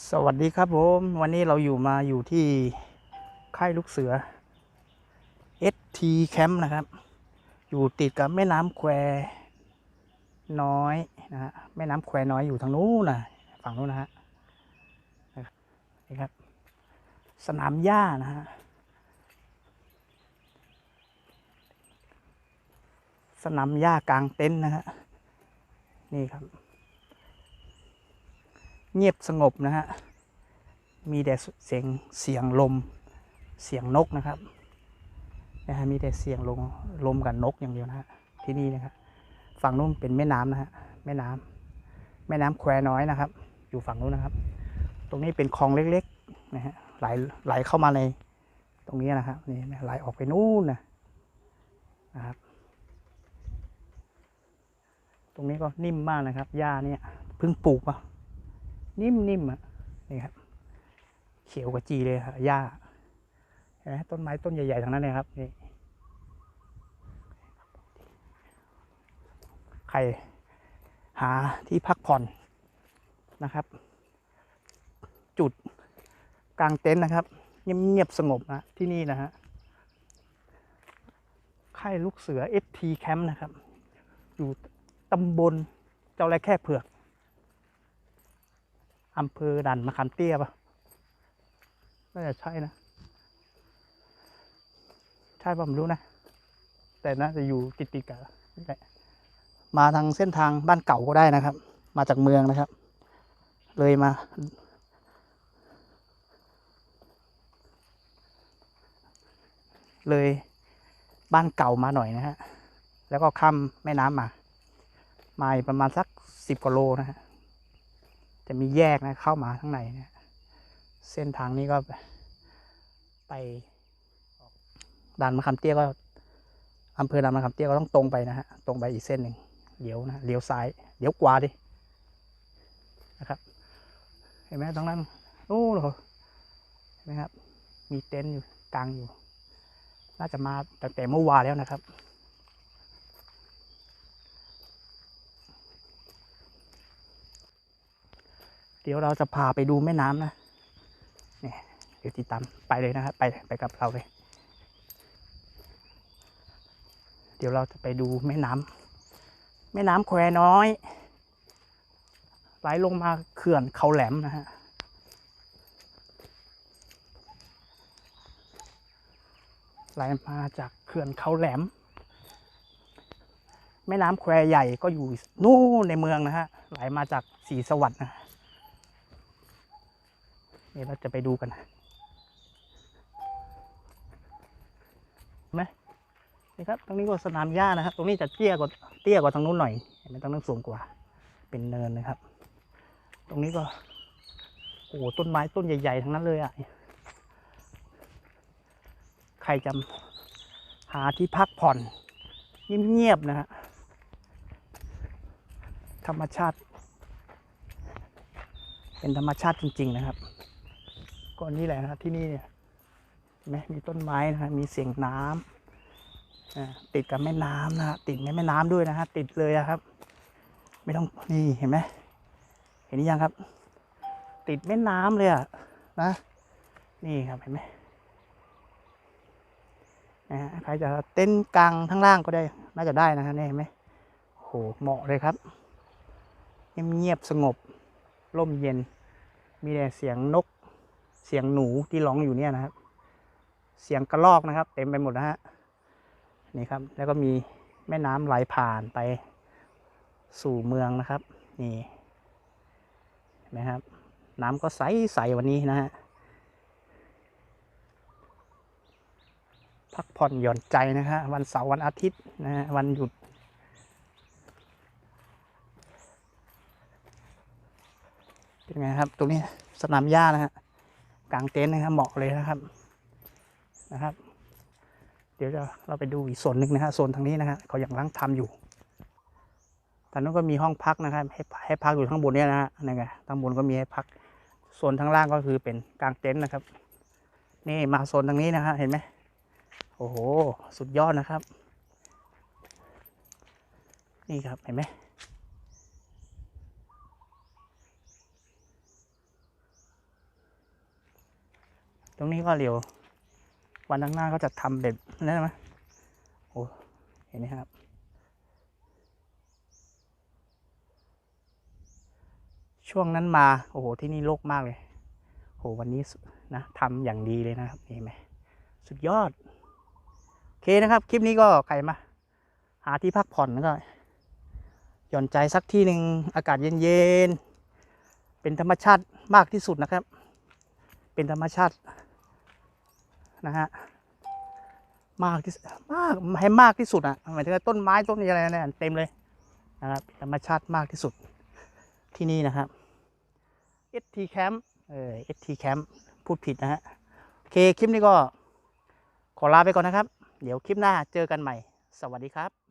สวัสดีครับผม วันนี้เราอยู่มาอยู่ที่ค่ายลูกเสือ ST Camp นะครับ อยู่ติดกับแม่น้ำแควน้อยนะฮะแม่น้ำแควน้อยอยู่ทางนู้นนะฝั่งนู้นนะฮะนี่ครับ สนามหญ้านะฮะสนามหญ้ากลางเต็นท์นะฮะนี่ครับ เงียบสงบนะฮะ มีแต่เสียงเสียงลม เสียงนกนะครับนะฮะมีแต่เสียงลมลมกับนกอย่างเดียวนะฮะที่นี่นะครับฝั่งนู้นเป็นแม่น้ำนะฮะแม่น้ำแม่น้ำแควน้อยนะครับ อยู่ฝั่งนู้นนะครับ ตรงนี้เป็นคลองเล็กๆนะฮะไหลไหลเข้ามาในตรงนี้นะครับนี่ไหลออกไปนู่นนะนะครับ ตรงนี้ก็นิ่มมากนะครับหญ้าเนี่ยเพิ่งปลูกป่ะ นิ่มๆอะนี่ครับ เขียวกว่าจีเลยครับหญ้าเห็นไหมต้นไม้ต้นใหญ่ๆทั้งนั้นเลยครับนี่ใครหาที่พักผ่อนนะครับ จุดกลางเต็นท์นะครับ เงียบๆสงบนะที่นี่นะฮะค่ายลูกเสือ FT Camp นะครับ อยู่ตำบลเจ้าไรแค่เผือก อำเภอดันมะขามเตี้ยปะน่าจะใช่นะ ใช่ปะผมรู้นะ แต่น่าจะอยู่ติดติดกันนี่แหละมาทางเส้นทางบ้านเก่าก็ได้นะครับ มาจากเมืองนะครับ เลยมา เลยบ้านเก่ามาหน่อยนะฮะ แล้วก็ข้ามแม่น้ำมา มาประมาณสักสิบกว่าโลนะฮะ จะมีแยกนะเข้ามาข้างในเนี่ยเส้นทางนี้ก็ไปด่านมะขามเตี้ยก็อำเภอด่านมะขามเตี้ยก็ต้องตรงไปนะฮะตรงไปอีกเส้นหนึ่งเลี้ยวนะเลี้ยวซ้ายเลี้ยวขวาดินะครับ เห็นไหมตรงนั้นโอ้โหเห็นไหมครับ มีเต็นท์อยู่กลางอยู่ น่าจะมาตั้งแต่เมื่อวานแล้วนะครับ เดี๋ยวเราจะพาไปดูแม่น้ำนะเนี่ยเดี๋ยวติดตามไปเลยนะครับไปไปกับเราเลย เดี๋ยวเราจะไปดูแม่น้ำแม่น้ำแควน้อย ไหลลงมาเขื่อนเขาแหลมนะฮะไหลมาจากเขื่อนเขาแหลม แม่น้ำแควใหญ่ก็อยู่นู่นในเมืองนะฮะไหลมาจากสีสวัสดิ์นะ นี่เราจะไปดูกันนะเห็นไหมนี่ครับตรงนี้ก็สนามหญ้านะครับ ตรงนี้จะเตี้ยกว่าเตี้ยกว่าทางนู้นหน่อยเห็นไหมตรงนั้นสูงกว่า เป็นเนินนะครับ ตรงนี้ก็โอ้โหต้นไม้ต้นใหญ่ๆทั้งนั้นเลยอะใครจะหาที่พักผ่อนเงียบๆนะฮะธรรมชาติ เป็นธรรมชาติจริง ๆ นะครับ ก็นี่แหละนะที่นี่เนี่ยเห็นไหมมีต้นไม้นะฮะมีเสียงน้ำอ่าติดกับแม่น้ำนะฮะติดแม่น้ำด้วยนะฮะติดเลยอะครับ ไม่ต้องนี่เห็นไหมเห็นหรือยังครับ ติดแม่น้ำเลยอะนะ นี่ครับเห็นไหมนะฮะใครจะเต้นกลางทั้งล่างก็ได้น่าจะได้นะฮะนี่เห็นไหมโอ้โหเหมาะเลยครับเงียบๆสงบร่มเย็น มีแต่เสียงนก เสียงหนูที่ร้องอยู่เนี่ยนะครับ เสียงกระรอกนะครับ เต็มไปหมดนะฮะนี่ครับ แล้วก็มีแม่น้ำไหลผ่านไปสู่เมืองนะครับ นี่เห็นไหมครับ น้ำก็ใสใสวันนี้นะฮะพักผ่อนหย่อนใจนะฮะวันเสาร์วันอาทิตย์นะฮะวันหยุด เป็นไงครับ ตรงนี้สนามหญ้านะฮะ กลางเต็นท์นะครับเหมาะเลยนะครับนะครับ เดี๋ยวเราเราไปดูอีกส่วนหนึ่งนะฮะโซนทางนี้นะฮะเขาอยังร่างทำอยู่ทางนู้นก็มีห้องพักนะครับให้ให้พักอยู่ข้างบนเนี่ยนะฮะนี่ไงข้างบนก็มีให้พักโซนทางล่างก็คือเป็นกลางเต็นท์นะครับ นี่มาโซนทางนี้นะฮะเห็นไหมโอ้โห สุดยอดนะครับ นี่ครับ เห็นไหม ต รงนี้ก็เร็ว วันข้างหน้าก็จะทำแบบนั้นไหมโอ้เห็นไหมครับ ช่วงนั้นมาโอ้โหที่นี่โลกมากเลยโหวันนี้นะทำอย่างดีเลยนะครับนี่เห็นไหมสุดยอด โอเคนะครับ คลิปนี้ก็ใครมา หาที่พักผ่อนแล้วก็หย่อนใจสักที่หนึ่งอากาศเย็นๆเป็นธรรมชาติมากที่สุดนะครับ เป็นธรรมชาติ นะฮะมากที่มากให้มากที่สุดอะหมายถึงต้นไม้ต้นอะไรเนี่ยเต็มเลยนะครับธรรมชาติมากที่สุดที่นี่นะครับ ST Camp เออ ST Camp พูดผิดนะฮะโอเคคลิปนี้ก็ขอลาไปก่อนนะครับ เดี๋ยวคลิปหน้าเจอกันใหม่ สวัสดีครับ